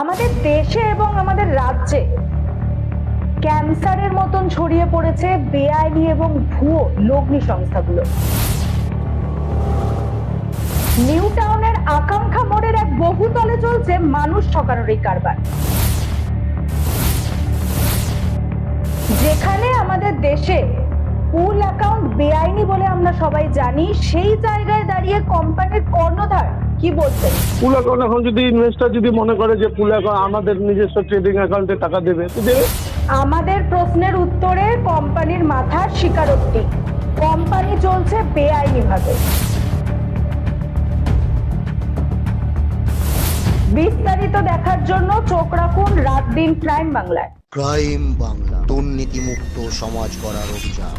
আমাদের দেশে এবং আমাদের রাজ্যে ক্যান্সারের মতন ছড়িয়ে পড়েছে বেআইনি এবং ভুয়ো লগ্নি সংস্থাগুলো। নিউ টাউনের আকাঙ্ক্ষা মোড়ের এক বহুতলে চলছে মানুষ ঠকানোর এই কারবার। যেখানে আমাদের দেশে পুল অ্যাকাউন্ট বেআইনি বলে আমরা সবাই জানি, সেই জায়গায় দাঁড়িয়ে কোম্পানির কর্ণধার কি বলছেন পুল অ্যাকাউন্ট এখন যদি ইনভেস্টর যদি মনে করে যে পুল অ্যাকাউন্ট আমাদের নিজস্ব ট্রেডিং অ্যাকাউন্টে টাকা দেবে তো দেবে। আমাদের প্রশ্নের উত্তরে কোম্পানির মাথার স্বীকারোক্তি। কোম্পানি চলছে বেআইনি ভাবে বিস্তারিত দেখার জন্য চোখ রাখুন রাত দিন ক্রাইম বাংলায়। ক্রাইম বাংলা দুর্নীতিমুক্ত সমাজ গড়ার অভিযান।